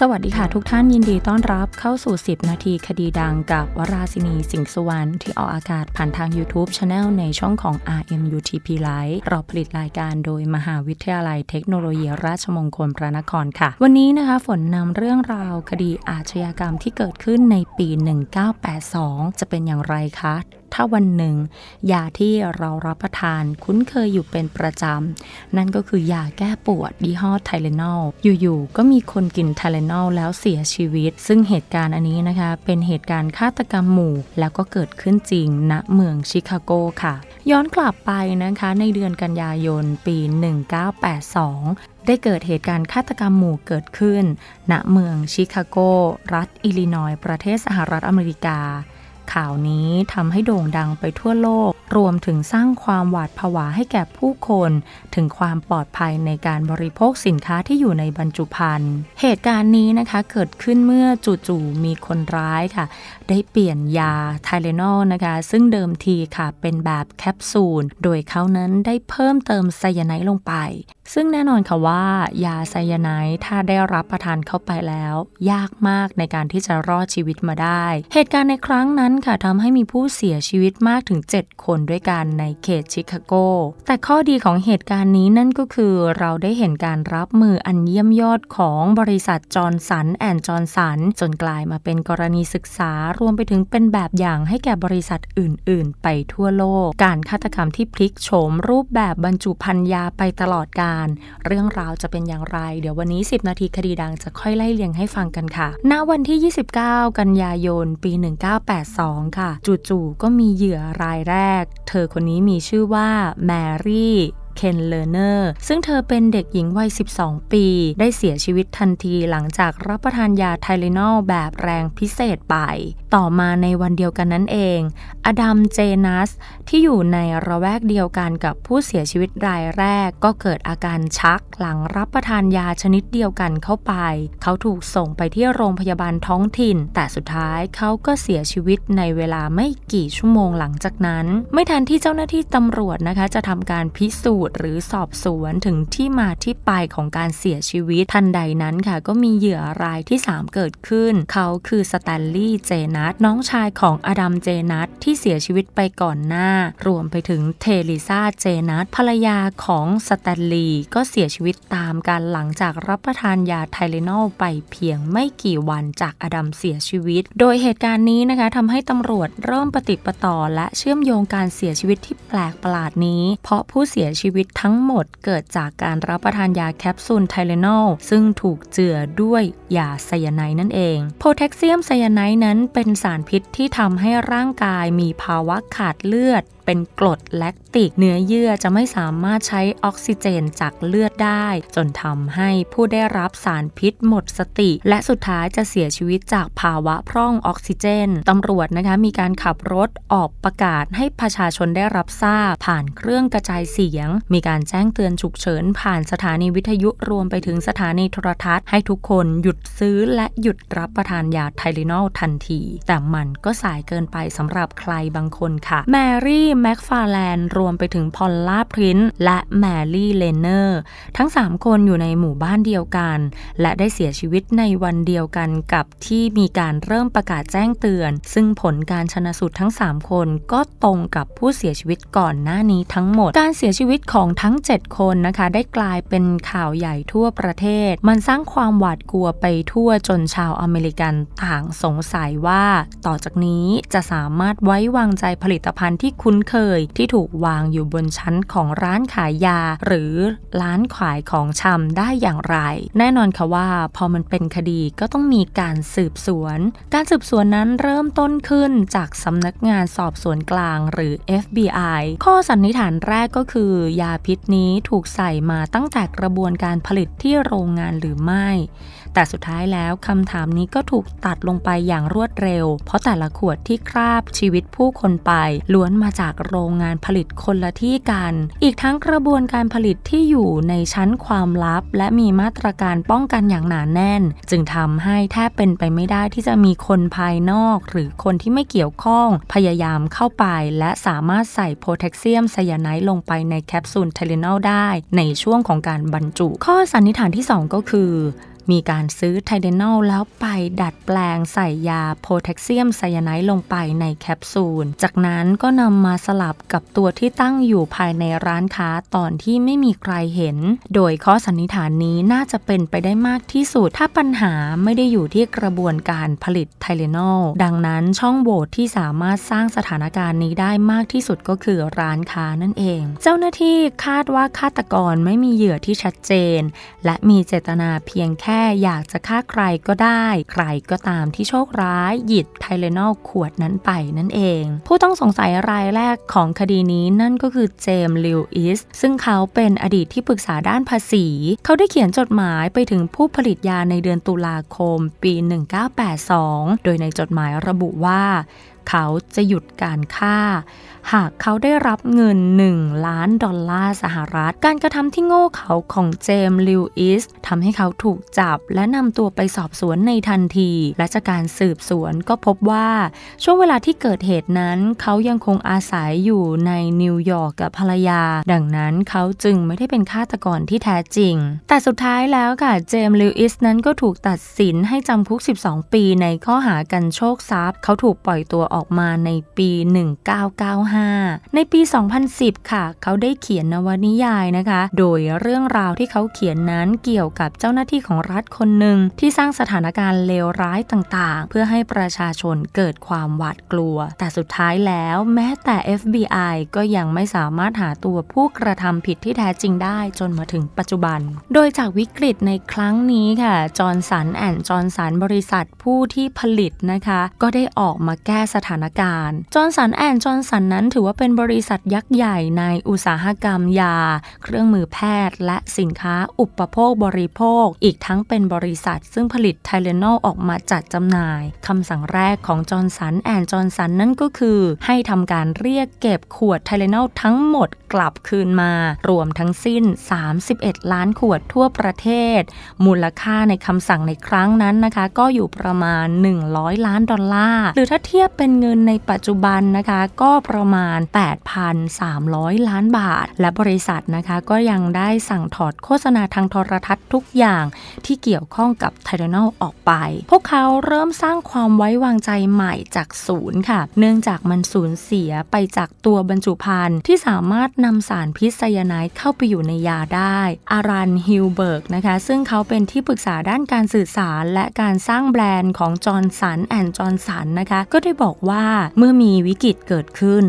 สวัสดีค่ะ ทุกท่านยินดีต้อนรับเข้าสู่ 10 นาทีคดีดังกับวราศินีสิงห์สุวรรณที่ออกอากาศผ่านทาง YouTube Channel ในช่องของ RMUTP Live เราผลิตรายการโดยมหาวิทยาลัยเทคโนโลยีราชมงคลพระนครค่ะ วันนี้นะคะฝนนำเรื่องราวคดีอาชญากรรมที่เกิดขึ้นในปี 1982 จะเป็นอย่างไรคะถ้าวันหนึ่ง ยาที่เรารับประทานคุ้นเคยอยู่เป็นประจำ นั่นก็คือยาแก้ปวดยี่ห้อไทเลนอลอยู่ๆก็มีคนกินไทเลนอลแล้วเสียชีวิต ซึ่งเหตุการณ์อันนี้นะคะ เป็นเหตุการณ์ฆาตกรรมหมู่ แล้วก็เกิดขึ้นจริงณเมืองชิคาโกค่ะ ย้อนกลับไปนะคะในเดือนกันยายนปี 1982ได้เกิดเหตุการณ์ฆาตกรรมหมู่เกิดขึ้น ณ เมืองชิคาโก รัฐ อิลลินอยส์ประเทศสหรัฐอเมริกา ข่าวนี้ทำให้โด่งดังไปทั่วโลก รวมถึงสร้างความหวาดผวาให้แก่ผู้คน ถึงความปลอดภัยในการบริโภคสินค้าที่อยู่ในบรรจุภัณฑ์ เหตุการณ์นี้นะคะเกิดขึ้นเมื่อจู่ๆมีคนร้ายค่ะ ได้เปลี่ยนยาไทเลนอลนะคะ ซึ่งเดิมทีค่ะเป็นแบบแคปซูล โดยเขานั้นได้เพิ่มเติมไซยาไนด์ลงไป ซึ่งแน่นอนค่ะว่ายาไซยาไนด์ถ้าได้รับประทานเข้าไปแล้ว ยากมากในการที่จะรอดชีวิตมาได้ เหตุการณ์ในครั้งนั้นค่ะทำให้มีผู้เสียชีวิตมากถึง 7 คนด้วยกันในเขตชิคาโก แต่ข้อดีของเหตุการณ์นี้นั่นก็คือเราได้เห็นการรับมืออันเยี่ยมยอดของบริษัทจอร์นสันแอนด์จอร์นสันจนกลายมาเป็นกรณีศึกษารวมไปถึงเป็นแบบอย่างให้แก่บริษัทอื่น ๆ ไปทั่วโลก การฆาตกรรมที่พลิกโฉมรูปแบบบรรจุภัณฑ์ยาไปตลอดกาลร เรื่องราวจะเป็นอย่างไร เดี๋ยววันนี้ 10 นาทีคดีดังจะค่อยไล่เลียงให้ฟังกันค่ะ ณ วันที่ 29 กันยายน ปี 1982 ค่ะ จู่ๆ ก็มีเหยื่อรายแรก เธอคนนี้มีชื่อว่าแมรี่ เคนเลเนอร์ซึ่งเธอเป็นเด็กหญิงวัย 12 ปี ได้เสียชีวิตทันทีหลังจากรับประทานยาไทเลนอลแบบแรงพิเศษไป ต่อมาในวันเดียวกันนั้นเอง อดัม เจนัส ที่อยู่ในระแวกเดียวกันกับผู้เสียชีวิตรายแรก ก็เกิดอาการชักหลังรับประทานยาชนิดเดียวกันเข้าไป เขาถูกส่งไปที่โรงพยาบาลท้องถิ่น แต่สุดท้ายเขาก็เสียชีวิตในเวลาไม่กี่ชั่วโมงหลังจากนั้น ไม่ทันที่เจ้าหน้าที่ตำรวจนะคะจะทำการพิสูจน์หรือสอบสวนถึงที่มาที่ไปของการเสียชีวิตทันใดนั้นค่ะ ก็มีเหยื่อรายที่ 3 เกิดขึ้น เขาคือสแตนลีย์เจนัทน้องชายของอดัมเจนัทที่เสียชีวิตไปก่อนหน้า รวมไปถึงเทลิซาเจนัทภรรยาของสแตนลีย์ก็เสียชีวิตตามการหลังจากรับประทานยาไทเลนอลไปเพียงไม่กี่วันจากอดัมเสียชีวิต โดยเหตุการณ์นี้นะคะทำให้ตำรวจเริ่มปฏิดปต่อและเชื่อมโยงการเสียชีวิตที่แปลกประหลาดนี้ เพราะผู้เสียชีวิตทั้งหมดเกิดจากการรับประทานยาแคปซูลไทเลนอลซึ่งถูกเจือด้วยยาไซยาไนด์นั่นเอง โพแทสเซียมไซยาไนด์นั้นเป็นสารพิษที่ทำให้ร่างกายมีภาวะขาดเลือด เป็นกรดแลคติก เนื้อเยื่อจะไม่สามารถใช้ออกซิเจนจากเลือดได้ จนทำให้ผู้ได้รับสารพิษหมดสติ และสุดท้ายจะเสียชีวิตจากภาวะพร่องออกซิเจนตำรวจนะคะมีการขับรถออกประกาศให้ประชาชนได้รับทราบ ผ่านเครื่องกระจายเสียง มีการแจ้งเตือนฉุกเฉิน ผ่านสถานีวิทยุรวมไปถึงสถานีโทรทัศน์ให้ทุกคนหยุดซื้อและหยุดรับประทานยาไทเลนอลทันที แต่มันก็สายเกินไปสำหรับใครบางคนค่ะ แมรี่แม็กฟาแลนด์รวมไปถึงพอลล่าพรินและแมรี่เลนเนอร์ ทั้ง 3 คนอยู่ในหมู่บ้านเดียวกัน และได้เสียชีวิตในวันเดียวกันกับที่มีการเริ่มประกาศแจ้งเตือน ซึ่งผลการชนะสูตรทั้ง 3 คนก็ตรงกับผู้เสียชีวิตก่อนหน้านี้ทั้งหมด การเสียชีวิตของทั้ง 7 คนนะคะ ได้กลายเป็นข่าวใหญ่ทั่วประเทศ มันสร้างความหวาดกลัวไปทั่วจนชาวอเมริกันต่างสงสัยว่า ต่อจากนี้จะสามารถไว้วางใจผลิตภัณฑ์ที่คุ้นเคย ที่ถูกวางอยู่บนชั้นของร้านขายยา หรือร้านขายของชำได้อย่างไร แน่นอนค่ะว่าพอมันเป็นคดีก็ต้องมีการสืบสวน การสืบสวนนั้นเริ่มต้นขึ้นจากสำนักงานสอบสวนกลางหรือ FBI ข้อสันนิษฐานแรกก็คือ ยาพิษนี้ถูกใส่มาตั้งแต่กระบวนการผลิตที่โรงงานหรือไม่ แต่สุดท้ายแล้วคำถามนี้ก็ถูกตัดลงไปอย่างรวดเร็ว เพราะแต่ละขวดที่คราบชีวิตผู้คนไป ล้วนมาจากโรงงานผลิตคนละที่กัน อีกทั้งกระบวนการผลิตที่อยู่ในชั้นความลับ และมีมาตรการป้องกันอย่างหนาแน่น จึงทำให้แทบเป็นไปไม่ได้ที่จะมีคนภายนอก หรือคนที่ไม่เกี่ยวข้อง พยายามเข้าไป และสามารถใส่โพแทสเซียมไซยาไนด์ลงไปในแคปซูลเทเลนอลได้ ในช่วงของการบรรจุ ข้อสันนิษฐานที่ 2 ก็คือ มีการซื้อไทเดนอลแล้วไปดัดแปลงใส่ยาโพแทสเซียมไซยาไนด์ลงไปในแคปซูล จากนั้นก็นำมาสลับกับตัวที่ตั้งอยู่ภายในร้านค้าตอนที่ไม่มีใครเห็น โดยข้อสันนิษฐานนี้น่าจะเป็นไปได้มากที่สุด ถ้าปัญหาไม่ได้อยู่ที่กระบวนการผลิตไทเลนอล ดังนั้นช่องโหว่ที่สามารถสร้างสถานการณ์นี้ได้มากที่สุดก็คือร้านค้านั่นเอง เจ้าหน้าที่คาดว่าฆาตกรไม่มีเหยื่อที่ชัดเจน และมีเจตนาเพียงแค่อยากจะฆ่าใครก็ได้ ใครก็ตามที่โชคร้ายหยิบไทเลนอลขวดนั้นไปนั่นเอง ผู้ต้องสงสัยรายแรกของคดีนี้นั่นก็คือเจมส์ลิวอิสซึ่งเขาเป็นอดีตที่ปรึกษาด้านภาษี เขาได้เขียนจดหมายไปถึงผู้ผลิตยาในเดือนตุลาคมปี 1982 โดยในจดหมายระบุว่า เขาจะหยุดการฆ่า หากเขาได้รับเงิน 1 ล้านดอลลาร์สหรัฐ การกระทำที่โง่เขาของเจมส์ลิวอิสทำให้เขาถูกจับและนำตัวไปสอบสวนในทันที และจากการสืบสวนก็พบว่า ช่วงเวลาที่เกิดเหตุนั้นเขายังคงอาศัยอยู่ในนิวยอร์กกับภรรยา ดังนั้นเขาจึงไม่ได้เป็นฆาตกรที่แท้จริง แต่สุดท้ายแล้วค่ะเจมส์ลิวอิสนั้นก็ถูกตัดสินให้จำคุก 12 ปีในข้อหากันโชคทรัพย์ เขาถูกปล่อยตัวอออกมาในปี 1995 ในปี 2010 ค่ะ เขาได้เขียนนวนิยายนะคะ โดยเรื่องราวที่เขาเขียนนั้นเกี่ยวกับเจ้าหน้าที่ของรัฐคนหนึ่งที่สร้างสถานการณ์เลวร้ายต่างๆ เพื่อให้ประชาชนเกิดความหวาดกลัว แต่สุดท้ายแล้วแม้แต่ FBI ก็ยังไม่สามารถหาตัวผู้กระทำผิดที่แท้จริงได้จนมาถึงปัจจุบัน โดยจากวิกฤตในครั้งนี้ค่ะ จอร์นสันแอนด์จอร์นสันบริษัทผู้ที่ผลิตนะคะ ก็ได้ออกมาแก้สถานการณ์จอร์นสันแอนจอร์นสันนั้นถือว่าเป็นบริษัทยักษ์ใหญ่ในอุตสาหกรรมยา เครื่องมือแพทย์ และสินค้าอุปโภคบริโภค อีกทั้งเป็นบริษัท ซึ่งผลิตไทเลนอลออกมาจัดจำหน่ายคำสั่งแรกของจอร์นสันแอนจอร์นสันนั่นก็คือ ให้ทำการเรียกเก็บขวดไทเลนอลทั้งหมดกลับคืนมา รวมทั้งสิ้น 31 ล้านขวดทั่วประเทศ มูลค่าในคำสั่งในครั้งนั้นนะคะ ก็อยู่ประมาณ 100 ล้านดอลลาร์หรือถ้าเทียบเป็นเงินในปัจจุบันนะคะก็ประมาณ 8,300 ล้านบาท และบริษัทนะคะก็ยังได้สั่งถอดโฆษณาทางโทรทัศน์ทุกอย่างที่เกี่ยวข้องกับไทเรนอลออกไป พวกเขาเริ่มสร้างความไว้วางใจใหม่จากศูนย์ค่ะ เนื่องจากมันสูญเสียไปจากตัวบรรจุภัณฑ์ที่สามารถนำสารพิษไซยาไนด์เข้าไปอยู่ในยาได้ อารันฮิลเบิร์กนะคะ ซึ่งเขาเป็นที่ปรึกษาด้านการสื่อสารและการสร้างแบรนด์ของจอร์นสันแอนด์จอร์นสันนะคะ ก็ได้บอกว่าเมื่อมีวิกฤตเกิดขึ้น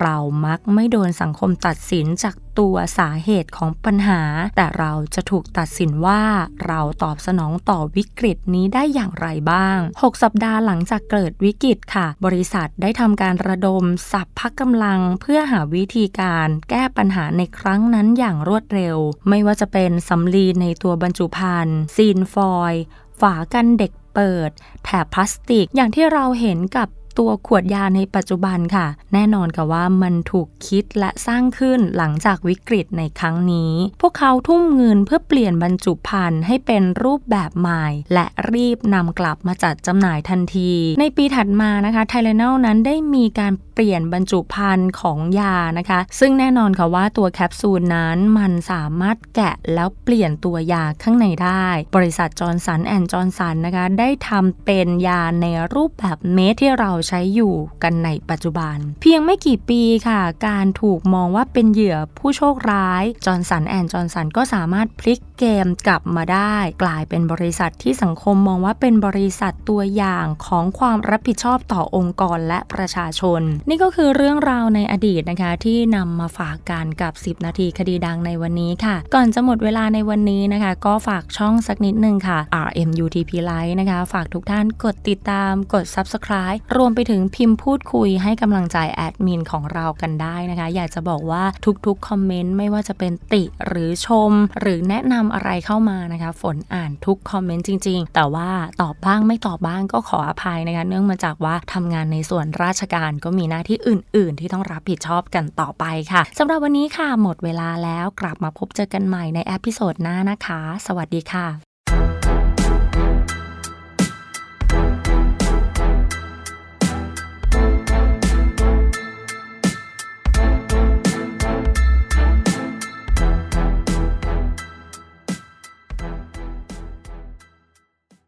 เรามักไม่โดนสังคมตัดสินจากตัวสาเหตุของปัญหา แต่เราจะถูกตัดสินว่าเราตอบสนองต่อวิกฤตนี้ได้อย่างไรบ้าง 6 สัปดาห์หลังจากเกิดวิกฤตค่ะ บริษัทได้ทำการระดมสับพักกำลังเพื่อหาวิธีการแก้ปัญหาในครั้งนั้นอย่างรวดเร็ว ไม่ว่าจะเป็นสำลีในตัวบรรจุภัณฑ์ซีนฟอยล์ฝากันเด็กเปิดแถบพลาสติกอย่างที่เราเห็นกับ ตัวขวดยาในปัจจุบันค่ะ แน่นอนกับว่ามันถูกคิดและสร้างขึ้นหลังจากวิกฤตในครั้งนี้ พวกเขาทุ่มเงินเพื่อเปลี่ยนบรรจุภัณฑ์ให้เป็นรูปแบบใหม่ และรีบนำกลับมาจัดจำหน่ายทันที ในปีถัดมานะคะไทเลนอลนั้นได้มีการเปลี่ยนบรรจุภัณฑ์ของยานะคะ ซึ่งแน่นอนค่ะว่าตัวแคปซูลนั้นมันสามารถแกะแล้วเปลี่ยนตัวยาข้างในได้ บริษัทจอร์นสันแอนด์จอร์นสันนะคะ ได้ทำเป็นยาในรูปแบบเม็ดที่เราใช้อยู่กันในปัจจุบัน เพียงไม่กี่ปีค่ะ การถูกมองว่าเป็นเหยื่อผู้โชคร้ายจอร์นสันแอนด์จอร์นสันก็สามารถพลิกเกมกลับมาได้ กลายเป็นบริษัทที่สังคมมองว่าเป็นบริษัทตัวอย่างของความรับผิดชอบต่อองค์กรและประชาชนนี่ก็คือเรื่องราวในอดีตนะคะ ที่นำมาฝากกันกับ 10 นาทีคดีดังในวันนี้ค่ะ ก่อนจะหมดเวลาในวันนี้นะคะ ก็ฝากช่องสักนิดนึงค่ะ RMUTP Live นะคะ ฝากทุกท่านกดติดตามกด Subscribe รวมไปถึงพิมพ์พูดคุยให้กำลังใจแอดมินของเรากันได้นะคะ อยากจะบอกว่าทุกๆคอมเมนต์ไม่ว่าจะเป็นติหรือชม หรือแนะนำอะไรเข้ามานะคะ ฝนอ่านทุกคอมเมนต์จริง ๆ แต่ว่าตอบบ้างไม่ตอบบ้างก็ขออภัยนะคะ เนื่องมาจากว่าทำงานในส่วนราชการก็มีหน้าที่อื่น ๆ ที่ต้องรับผิดชอบกันต่อไปค่ะสำหรับวันนี้ค่ะ หมดเวลาแล้วกลับมาพบเจอกันใหม่ในเอพิโซดหน้านะคะ สวัสดีค่ะ